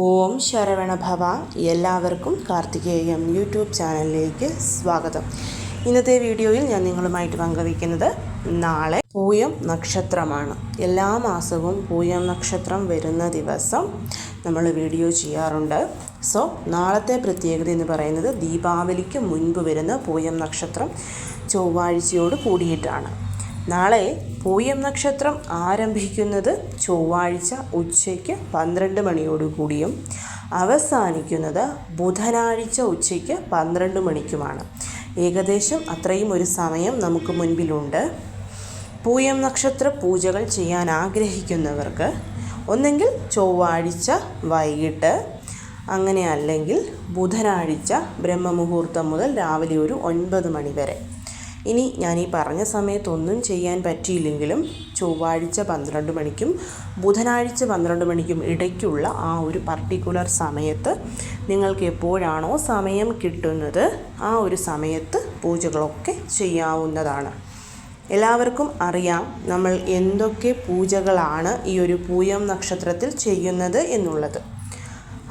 ഓം ശരവണഭവ എല്ലാവർക്കും കാർത്തികേയം യൂട്യൂബ് ചാനലിലേക്ക് സ്വാഗതം. ഇന്നത്തെ വീഡിയോയിൽ ഞാൻ നിങ്ങളുമായിട്ട് പങ്കുവയ്ക്കുന്നത് നാളെ പൂയം നക്ഷത്രമാണ്. എല്ലാ മാസവും പൂയം നക്ഷത്രം വരുന്ന ദിവസം നമ്മൾ വീഡിയോ ചെയ്യാറുണ്ട്. സോ നാളത്തെ പ്രത്യേകത എന്ന് പറയുന്നത് ദീപാവലിക്ക് മുൻപ് വരുന്ന പൂയം നക്ഷത്രം ചൊവ്വാഴ്ചയോട് കൂടിയിട്ടാണ്. നാളെ പൂയം നക്ഷത്രം ആരംഭിക്കുന്നത് ചൊവ്വാഴ്ച ഉച്ചയ്ക്ക് പന്ത്രണ്ട് മണിയോടുകൂടിയും അവസാനിക്കുന്നത് ബുധനാഴ്ച ഉച്ചയ്ക്ക് പന്ത്രണ്ട് മണിക്കുമാണ്. ഏകദേശം അത്രയും ഒരു സമയം നമുക്ക് മുൻപിലുണ്ട്. പൂയം നക്ഷത്ര പൂജകൾ ചെയ്യാൻ ആഗ്രഹിക്കുന്നവർക്ക് ഒന്നെങ്കിൽ ചൊവ്വാഴ്ച വൈകിട്ട് അങ്ങനെ അല്ലെങ്കിൽ ബുധനാഴ്ച ബ്രഹ്മമുഹൂർത്തം മുതൽ രാവിലെ ഒരു ഒൻപത് മണി വരെ. ഇനി ഞാൻ ഈ പറഞ്ഞ സമയത്തൊന്നും ചെയ്യാൻ പറ്റിയില്ലെങ്കിലും ചൊവ്വാഴ്ച പന്ത്രണ്ട് മണിക്കും ബുധനാഴ്ച പന്ത്രണ്ട് മണിക്കും ഇടയ്ക്കുള്ള ആ ഒരു പർട്ടിക്കുലർ സമയത്ത് നിങ്ങൾക്ക് എപ്പോഴാണോ സമയം കിട്ടുന്നത് ആ ഒരു സമയത്ത് പൂജകളൊക്കെ ചെയ്യാവുന്നതാണ്. എല്ലാവർക്കും അറിയാം നമ്മൾ എന്തൊക്കെ പൂജകളാണ് ഈ ഒരു പൂയം നക്ഷത്രത്തിൽ ചെയ്യുന്നത് എന്നുള്ളത്.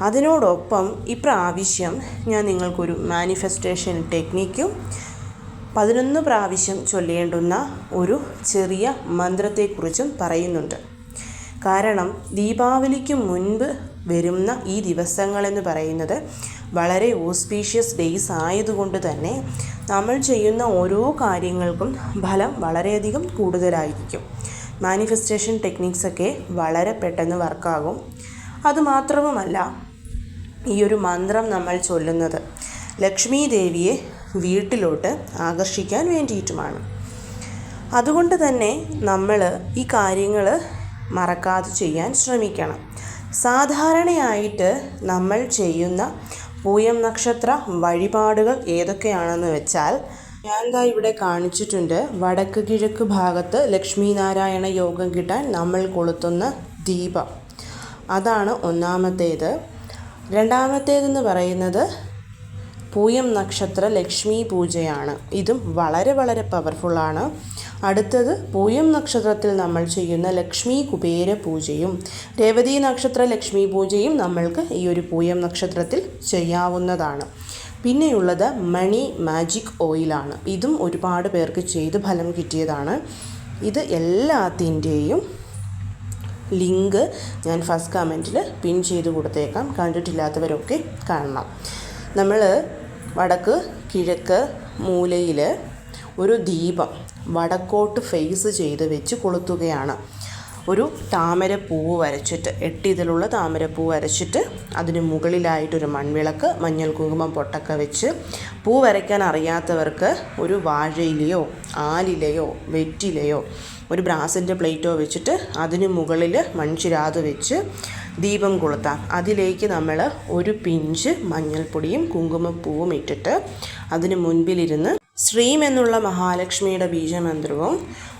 അതിനോടൊപ്പം ഇപ്രാവശ്യം ഞാൻ നിങ്ങൾക്കൊരു മാനിഫെസ്റ്റേഷൻ ടെക്നിക്കും പതിനൊന്ന് പ്രാവശ്യം ചൊല്ലേണ്ടുന്ന ഒരു ചെറിയ മന്ത്രത്തെക്കുറിച്ചും പറയുന്നുണ്ട്. കാരണം ദീപാവലിക്ക് മുൻപ് വരുന്ന ഈ ദിവസങ്ങളെന്ന് പറയുന്നത് വളരെ ഓസ്പീഷ്യസ് ഡേയ്സ് ആയതുകൊണ്ട് തന്നെ നമ്മൾ ചെയ്യുന്ന ഓരോ കാര്യങ്ങൾക്കും ഫലം വളരെയധികം കൂടുതലായിരിക്കും. മാനിഫെസ്റ്റേഷൻ ടെക്നിക്സൊക്കെ വളരെ പെട്ടെന്ന് വർക്കാകും. അതുമാത്രവുമല്ല ഈ ഒരു മന്ത്രം നമ്മൾ ചൊല്ലുന്നത് ലക്ഷ്മി ദേവിയെ വീട്ടിലോട്ട് ആകർഷിക്കാൻ വേണ്ടിയിട്ടുമാണ്. അതുകൊണ്ട് തന്നെ നമ്മൾ ഈ കാര്യങ്ങൾ മറക്കാതെ ചെയ്യാൻ ശ്രമിക്കണം. സാധാരണയായിട്ട് നമ്മൾ ചെയ്യുന്ന പൂയം നക്ഷത്ര വഴിപാടുകൾ ഏതൊക്കെയാണെന്ന് വെച്ചാൽ ഞാൻ ഇവിടെ കാണിച്ചിട്ടുണ്ട് വടക്ക് കിഴക്ക് ഭാഗത്ത് ലക്ഷ്മി നാരായണ യോഗം കിട്ടാൻ നമ്മൾ കൊളുത്തുന്ന ദീപം. അതാണ് ഒന്നാമത്തേത്. രണ്ടാമത്തേതെന്ന് പറയുന്നത് പൂയം നക്ഷത്ര ലക്ഷ്മി പൂജയാണ്. ഇതും വളരെ വളരെ പവർഫുള്ളാണ് അടുത്തത് പൂയം നക്ഷത്രത്തിൽ നമ്മൾ ചെയ്യുന്ന ലക്ഷ്മി കുബേര പൂജയും രേവതി നക്ഷത്ര ലക്ഷ്മി പൂജയും നമ്മൾക്ക് ഈ ഒരു പൂയം നക്ഷത്രത്തിൽ ചെയ്യാവുന്നതാണ്. പിന്നെയുള്ളത് മണി മാജിക് ഓയിലാണ് ഇതും ഒരുപാട് പേർക്ക് ചെയ്ത് ഫലം കിട്ടിയതാണ്. ഇത് എല്ലാത്തിന്റെയും ലിങ്ക് ഞാൻ ഫസ്റ്റ് കമന്റിൽ പിൻ ചെയ്ത് കൊടുത്തേക്കാം. കണ്ടിട്ടില്ലാത്തവരൊക്കെ കാണണം. നമ്മൾ വടക്ക് കിഴക്ക് മൂലയിൽ ഒരു ദീപം വടക്കോട്ട് ഫേസ് ചെയ്ത് വെച്ച് കൊളുത്തുകയാണ്. ഒരു താമരപ്പൂവ് വരച്ചിട്ട് എട്ടിതിലുള്ള താമരപ്പൂ വരച്ചിട്ട് അതിന് മുകളിലായിട്ടൊരു മൺവിളക്ക് മഞ്ഞൾ കുങ്കുമം പൊട്ടൊക്കെ വെച്ച് പൂ വരയ്ക്കാൻ അറിയാത്തവർക്ക് ഒരു വാഴയിലയോ ആലിലയോ വെറ്റിലയോ ഒരു ബ്രാസിന്റെ പ്ലേറ്റോ വെച്ചിട്ട് അതിന് മുകളിൽ മൺചിരാത് വെച്ച് ദീപം കൊളുത്താം. അതിലേക്ക് നമ്മൾ ഒരു പിഞ്ച് മഞ്ഞൾപ്പൊടിയും കുങ്കുമപ്പൂവും ഇട്ടിട്ട് അതിന് മുൻപിലിരുന്ന് ശ്രീം എന്നുള്ള മഹാലക്ഷ്മിയുടെ ബീജമന്ത്രവും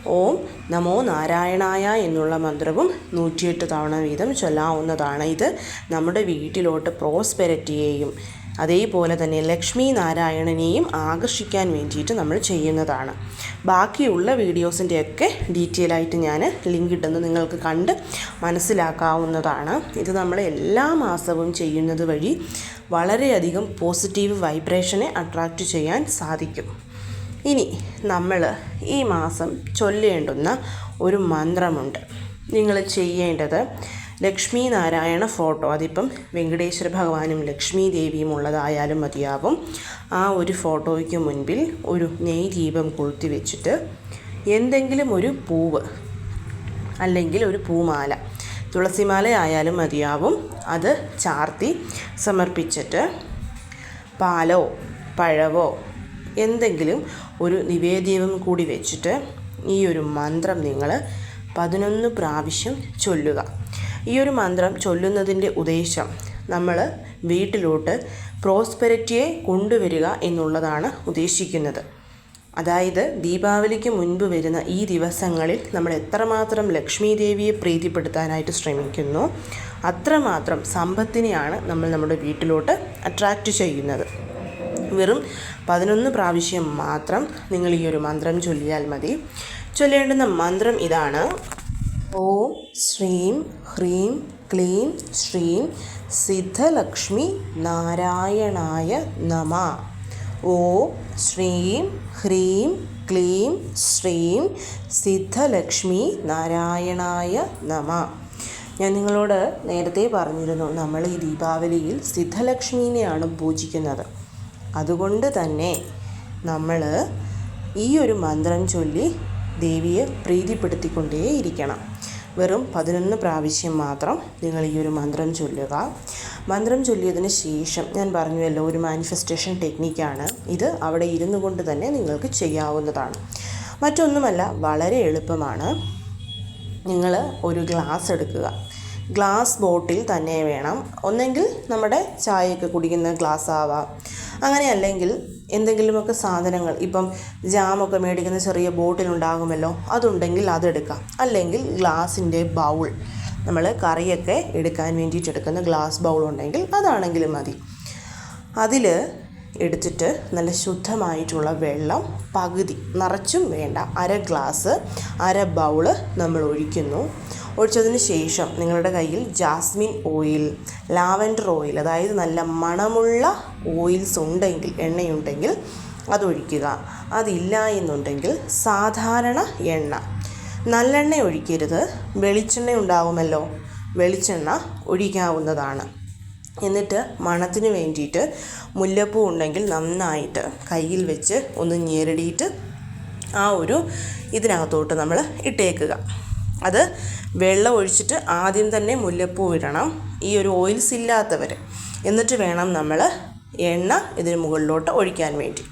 ഓം നമോ നാരായണായ എന്നുള്ള മന്ത്രവും നൂറ്റിയെട്ട് തവണ വീതം ചൊല്ലാവുന്നതാണ് ഇത്. നമ്മുടെ വീട്ടിലോട്ട് പ്രോസ്പെരിറ്റിയെയും അതേപോലെ തന്നെ ലക്ഷ്മി നാരായണനെയും ആകർഷിക്കാൻ വേണ്ടിയിട്ട് നമ്മൾ ചെയ്യുന്നതാണ്. ബാക്കിയുള്ള വീഡിയോസിന്റെയൊക്കെ ഡീറ്റെയിൽ ആയിട്ട് ഞാൻ ലിങ്ക് ഇട്ടെന്ന് നിങ്ങൾക്ക് കണ്ട് മനസ്സിലാക്കാവുന്നതാണ്. ഇത് നമ്മൾ എല്ലാ മാസവും ചെയ്യുന്നത് വഴി വളരെയധികം പോസിറ്റീവ് വൈബ്രേഷനെ അട്രാക്റ്റ് ചെയ്യാൻ സാധിക്കും. ഇനി നമ്മൾ ഈ മാസം ചൊല്ലേണ്ടുന്ന ഒരു മന്ത്രമുണ്ട്. നിങ്ങൾ ചെയ്യേണ്ടത് ലക്ഷ്മി നാരായണ ഫോട്ടോ. അതിപ്പം വെങ്കടേശ്വര ഭഗവാനും ലക്ഷ്മി ദേവിയും ഉള്ളതായാലും മതിയാവും. ആ ഒരു ഫോട്ടോയ്ക്ക് മുൻപിൽ ഒരു നെയ് ദീപം കൊളുത്തി വെച്ചിട്ട് എന്തെങ്കിലും ഒരു പൂവ് അല്ലെങ്കിൽ ഒരു പൂമാല തുളസിമാല ആയാലും മതിയാവും. അത് ചാർത്തി സമർപ്പിച്ചിട്ട് പാലോ പഴവോ എന്തെങ്കിലും ഒരു നിവേദ്യവും കൂടി വെച്ചിട്ട് ഈ ഒരു മന്ത്രം നിങ്ങൾ പതിനൊന്ന് പ്രാവശ്യം ചൊല്ലുക. ഈ ഒരു മന്ത്രം ചൊല്ലുന്നതിന്റെ ഉദ്ദേശം നമ്മൾ വീട്ടിലോട്ട് പ്രോസ്പെരിറ്റിയെ കൊണ്ടുവരിക എന്നുള്ളതാണ് ഉദ്ദേശിക്കുന്നത്. അതായത് ദീപാവലിക്ക് മുൻപ് വരുന്ന ഈ ദിവസങ്ങളിൽ നമ്മൾ എത്രമാത്രം ലക്ഷ്മി ദേവിയെ പ്രീതിപ്പെടുത്താനായിട്ട് ശ്രമിക്കുന്നു അത്രമാത്രം സമ്പത്തിനെയാണ് നമ്മൾ നമ്മുടെ വീട്ടിലോട്ട് അട്രാക്റ്റ് ചെയ്യുന്നത്. വെറും പതിനൊന്ന് പ്രാവശ്യം മാത്രം നിങ്ങൾ ഈ ഒരു മന്ത്രം ചൊല്ലിയാൽ മതി. ചൊല്ലേണ്ടുന്ന മന്ത്രം ഇതാണ് ഓം ശ്രീം ഹ്രീം ക്ലീം ശ്രീം സിദ്ധലക്ഷ്മി നാരായണായ നമ. ഓം ശ്രീം ഹ്രീം ക്ലീം ശ്രീം സിദ്ധലക്ഷ്മി നാരായണായ നമ. ഞാൻ നിങ്ങളോട് നേരത്തെ പറഞ്ഞിരുന്നു നമ്മൾ ഈ ദീപാവലിയിൽ സിദ്ധലക്ഷ്മീനെയാണ് പൂജിക്കുന്നത്. അതുകൊണ്ട് തന്നെ നമ്മൾ ഈ ഒരു മന്ത്രം ചൊല്ലി ദേവിയെ പ്രീതിപ്പെടുത്തിക്കൊണ്ടേയിരിക്കണം. വെറും പതിനൊന്ന് പ്രാവശ്യം മാത്രം നിങ്ങൾ ഈ ഒരു മന്ത്രം ചൊല്ലുക. മന്ത്രം ചൊല്ലിയതിന് ശേഷം ഞാൻ പറഞ്ഞുവല്ലോ ഒരു മാനിഫെസ്റ്റേഷൻ ടെക്നിക്കാണ് ഇത് അവിടെ ഇരുന്നു കൊണ്ട് തന്നെ നിങ്ങൾക്ക് ചെയ്യാവുന്നതാണ്. മറ്റൊന്നുമല്ല വളരെ എളുപ്പമാണ്. നിങ്ങൾ ഒരു ഗ്ലാസ് എടുക്കുക. ഗ്ലാസ് ബോട്ടിൽ തന്നെ വേണം. ഒന്നെങ്കിൽ നമ്മുടെ ചായയൊക്കെ കുടിക്കുന്ന ഗ്ലാസ് ആവാം. അങ്ങനെ അല്ലെങ്കിൽ എന്തെങ്കിലുമൊക്കെ സാധനങ്ങൾ ഇപ്പം ജാമൊക്കെ മേടിക്കുന്ന ചെറിയ ബോട്ടിലുണ്ടാകുമല്ലോ അതുണ്ടെങ്കിൽ അതെടുക്കാം. അല്ലെങ്കിൽ ഗ്ലാസിന്റെ ബൗൾ നമ്മൾ കറിയൊക്കെ എടുക്കാൻ വേണ്ടിയിട്ട് എടുക്കുന്ന ഗ്ലാസ് ബൗൾ ഉണ്ടെങ്കിൽ അതാണെങ്കിലും മതി. അതിൽ എടുത്തിട്ട് നല്ല ശുദ്ധമായിട്ടുള്ള വെള്ളം പകുതി നിറച്ചും വേണ്ട അര ഗ്ലാസ് അര ബൗൾ നമ്മൾ ഒഴിക്കുന്നു. ഒഴിച്ചതിന് ശേഷം നിങ്ങളുടെ കയ്യിൽ ജാസ്മിൻ ഓയിൽ ലാവൻഡർ ഓയിൽ അതായത് നല്ല മണമുള്ള ഓയിൽസ് ഉണ്ടെങ്കിൽ എണ്ണയുണ്ടെങ്കിൽ അതൊഴിക്കുക അതില്ല എന്നുണ്ടെങ്കിൽ സാധാരണ എണ്ണ. നല്ലെണ്ണ ഒഴിക്കരുത്. വെളിച്ചെണ്ണ ഉണ്ടാവുമല്ലോ. വെളിച്ചെണ്ണ ഒഴിക്കാവുന്നതാണ്. എന്നിട്ട് മണത്തിന് വേണ്ടിയിട്ട് മുല്ലപ്പൂ ഉണ്ടെങ്കിൽ നന്നായിട്ട് കയ്യിൽ വെച്ച് ഒന്ന് ഞെരടിയിട്ട് ആ ഒരു ഇതിനകത്തോട്ട് നമ്മൾ ഇട്ടേക്കുക. അത് വെള്ളം ഒഴിച്ചിട്ട് ആദ്യം തന്നെ മുല്ലപ്പൂ ഇടണം. ഈ ഒരു ഓയിൽസ് ഇല്ലാത്തവർ എന്നിട്ട് വേണം നമ്മൾ എണ്ണ ഇതിന് മുകളിലോട്ട് ഒഴിക്കാൻ വേണ്ടി.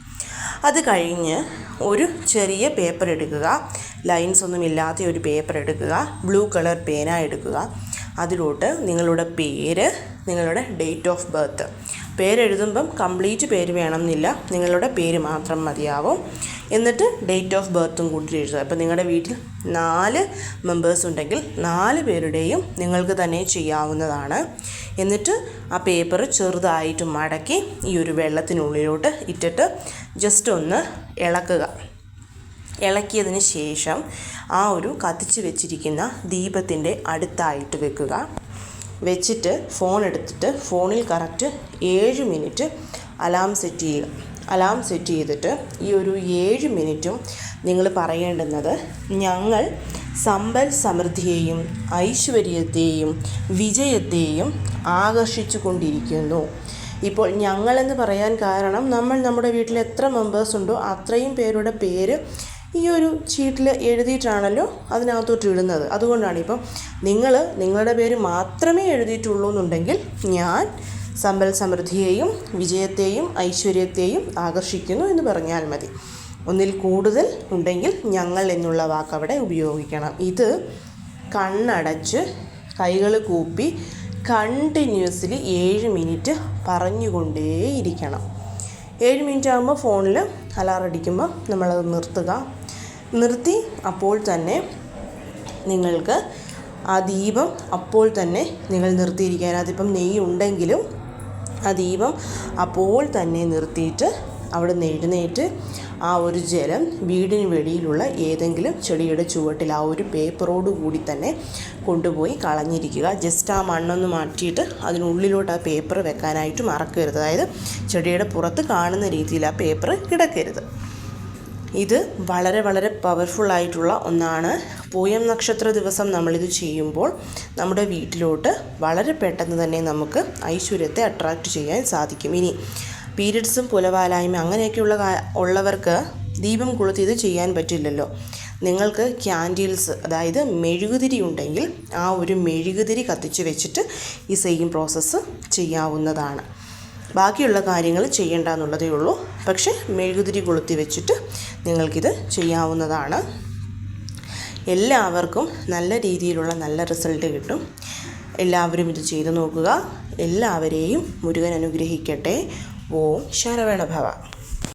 അത് കഴിഞ്ഞ് ഒരു ചെറിയ പേപ്പർ എടുക്കുക. ലൈൻസ് ഒന്നും ഇല്ലാത്ത ഒരു പേപ്പർ എടുക്കുക. ബ്ലൂ കളർ പേന എടുക്കുക. അതിലോട്ട് നിങ്ങളുടെ പേര് നിങ്ങളുടെ ഡേറ്റ് ഓഫ് ബർത്ത് പേരെഴുതുമ്പം കംപ്ലീറ്റ് പേര് വേണമെന്നില്ല. നിങ്ങളുടെ പേര് മാത്രം മതിയാവും. എന്നിട്ട് ഡേറ്റ് ഓഫ് ബർത്തും കൂടി എഴുതുക. അപ്പോൾ നിങ്ങളുടെ വീട്ടിൽ നാല് മെമ്പേഴ്സ് ഉണ്ടെങ്കിൽ നാല് പേരുടെയും നിങ്ങൾക്ക് തന്നെ ചെയ്യാവുന്നതാണ്. എന്നിട്ട് ആ പേപ്പർ ചെറുതായിട്ട് മടക്കി ഈ ഒരു വെള്ളത്തിനുള്ളിലോട്ട് ഇട്ടിട്ട് ജസ്റ്റ് ഒന്ന് ഇളക്കുക. ഇളക്കിയതിന് ശേഷം ആ ഒരു കത്തിച്ച് വെച്ചിരിക്കുന്ന ദീപത്തിന്റെ അടുത്തായിട്ട് വെക്കുക. വെച്ചിട്ട് ഫോൺ എടുത്തിട്ട് ഫോണിൽ കറക്റ്റ് ഏഴ് മിനിറ്റ് അലാം സെറ്റ് ചെയ്യുക അലാം സെറ്റ് ചെയ്തിട്ട് ഈ ഒരു ഏഴ് മിനിറ്റും നിങ്ങൾ പറയേണ്ടുന്നത് ഞങ്ങൾ സമ്പൽ സമൃദ്ധിയെയും ഐശ്വര്യത്തെയും വിജയത്തെയും ആകർഷിച്ചു കൊണ്ടിരിക്കുന്നു. ഇപ്പോൾ ഞങ്ങളെന്ന് പറയാൻ കാരണം നമ്മൾ നമ്മുടെ വീട്ടിൽ എത്ര മെമ്പേഴ്സ് ഉണ്ടോ അത്രയും പേരുടെ പേര് ഈ ഒരു ചീട്ടിൽ എഴുതിയിട്ടാണല്ലോ അതിനകത്തോട്ട് ഇടുന്നത്. അതുകൊണ്ടാണ് ഇപ്പം നിങ്ങൾ നിങ്ങളുടെ പേര് മാത്രമേ എഴുതിയിട്ടുള്ളൂ എന്നുണ്ടെങ്കിൽ ഞാൻ സമ്പൽ സമൃദ്ധിയെയും വിജയത്തെയും ഐശ്വര്യത്തെയും ആകർഷിക്കുന്നു എന്ന് പറഞ്ഞാൽ മതി. ഒന്നിൽ കൂടുതൽ ഉണ്ടെങ്കിൽ ഞങ്ങൾ എന്നുള്ള വാക്ക് അവിടെ ഉപയോഗിക്കണം. ഇത് കണ്ണടച്ച് കൈകൾ കൂപ്പി കണ്ടിന്യൂസ്ലി ഏഴ് മിനിറ്റ് പറഞ്ഞുകൊണ്ടേയിരിക്കണം. ഏഴ് മിനിറ്റ് ആകുമ്പോൾ ഫോണിൽ അലാറടിക്കുമ്പോൾ നമ്മളത് നിർത്തുക. നിർത്തി അപ്പോൾ തന്നെ നിങ്ങൾക്ക് ആ ദീപം അപ്പോൾ തന്നെ നിങ്ങൾ നിർത്തിയിരിക്കാൻ അതിപ്പം നെയ്യ് ഉണ്ടെങ്കിലും ആ ദീപം അപ്പോൾ തന്നെ നിർത്തിയിട്ട് അവിടെ നിന്ന് ആ ഒരു ജലം വീടിന് വെളിയിലുള്ള ഏതെങ്കിലും ചെടിയുടെ ചുവട്ടിൽ ആ ഒരു പേപ്പറോട് കൂടി തന്നെ കൊണ്ടുപോയി കളഞ്ഞിരിക്കുക. ജസ്റ്റ് ആ മണ്ണൊന്ന് മാറ്റിയിട്ട് അതിനുള്ളിലോട്ട് ആ പേപ്പർ വെക്കാനായിട്ട് മറക്കരുത്. അതായത് ചെടിയുടെ പുറത്ത് കാണുന്ന രീതിയിൽ ആ പേപ്പർ കിടക്കരുത്. ഇത് വളരെ വളരെ പവർഫുൾ ആയിട്ടുള്ള ഒന്നാണ്. പൂയം നക്ഷത്ര ദിവസം നമ്മളിത് ചെയ്യുമ്പോൾ നമ്മുടെ വീട്ടിലോട്ട് വളരെ പെട്ടെന്ന് തന്നെ നമുക്ക് ഐശ്വര്യത്തെ അട്രാക്റ്റ് ചെയ്യാൻ സാധിക്കും. ഇനി പീരിയഡ്സും പുലവാലായ്മ അങ്ങനെയൊക്കെയുള്ള ഉള്ളവർക്ക് ദീപം കൊളുത്തി ഇത് ചെയ്യാൻ പറ്റില്ലല്ലോ. നിങ്ങൾക്ക് ക്യാൻഡിൽസ് അതായത് മെഴുകുതിരി ഉണ്ടെങ്കിൽ ആ ഒരു മെഴുകുതിരി കത്തിച്ച് വെച്ചിട്ട് ഈ സെയിം പ്രോസസ്സ് ചെയ്യാവുന്നതാണ്. ബാക്കിയുള്ള കാര്യങ്ങൾ ചെയ്യേണ്ട എന്നുള്ളതേ ഉള്ളൂ. പക്ഷേ മെഴുകുതിരി കൊളുത്തി വെച്ചിട്ട് നിങ്ങൾക്കിത് ചെയ്യാവുന്നതാണ്. എല്ലാവർക്കും നല്ല രീതിയിലുള്ള നല്ല റിസൾട്ട് കിട്ടും. എല്ലാവരും ഇത് ചെയ്തു നോക്കുക. എല്ലാവരെയും മുരുകൻ അനുഗ്രഹിക്കട്ടെ. ഓം ശരവണഭവ.